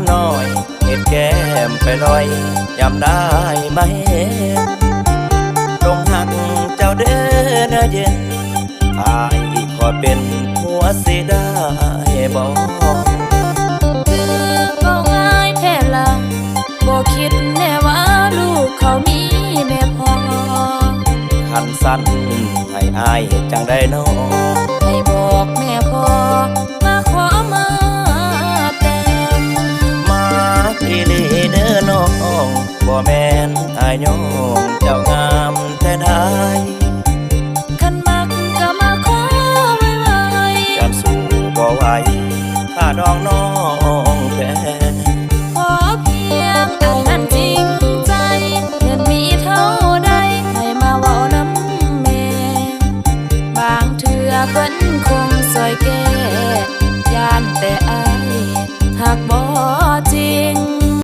ำน้อยเห็ดแก้มไปลอยยำได้ไหมตรงหักเจ้าเด้อเนื้อเย็นอายขอเป็นผัวสิได้บ่คือก็ง่ายแท้ละบ่คิดแน่ว่าลูกเขามีแม่พอคันสั้นให้อายจังได้น้อใบ่แม่นอายยองเจ้างามแท้ได้คันมักก็มาขอไว้ไว้ยามสู่บ่ไหวข้าดองน้องแท้ขอเพียงไอ้นั้นจริงใจเงินมีเท่าใดให้มาเว้าน้ำแม่บางเทื่อเพิ่นคนแต่อายหากบ่จริง